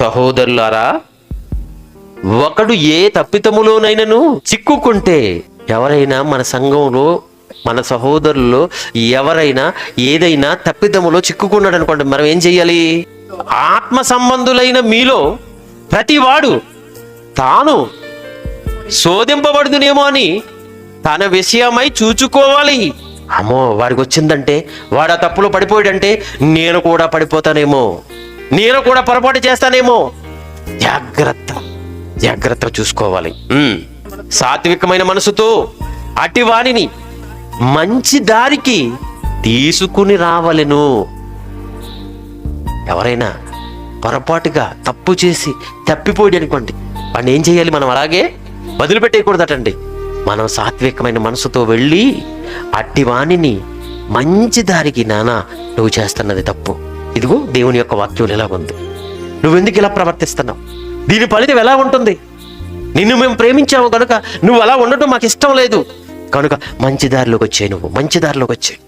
సహోదరులారా ఒకడు ఏ తప్పితములోనైనను చిక్కుకుంటే ఎవరైనా మన సంఘంలో మన సహోదరుల్లో ఎవరైనా ఏదైనా తప్పిదములో చిక్కుకున్నాడు అనుకోండి మనం ఏం చెయ్యాలి? ఆత్మ సంబంధులైన మీలో ప్రతివాడు తాను శోధింపబడుదునేమో అని తన విషయమై చూచుకోవాలి. అమ్మో వాడికి వచ్చిందంటే వాడు ఆ తప్పులో పడిపోయాడంటే నేను కూడా పడిపోతానేమో. నేను కూడా పొరపాటు చేస్తానేమో. జాగ్రత్త జాగ్రత్త చూసుకోవాలి. సాత్వికమైన మనసుతో అటి వాణిని మంచి దారికి తీసుకుని రావలను. ఎవరైనా పొరపాటుగా తప్పు చేసి తప్పిపోయాడు అనుకోండి వాడిని ఏం చేయాలి మనం అలాగే వదిలిపెట్టేయకూడదటండి. మనం సాత్వికమైన మనసుతో వెళ్ళి అట్టి వాణిని మంచి దారికి నానా నువ్వు చేస్తున్నది తప్పు. ఇదిగో దేవుని యొక్క వాక్యం ఎలా ఉంది. నువ్వెందుకు ఇలా ప్రవర్తిస్తున్నావు? దీని ఫలితం ఎలా ఉంటుంది? నిన్ను మేము ప్రేమించాము కనుక నువ్వు అలా ఉండటం మాకు ఇష్టం లేదు. కనుక మంచి దారిలోకి వచ్చాయి నువ్వు మంచి దారిలోకి వచ్చాయి.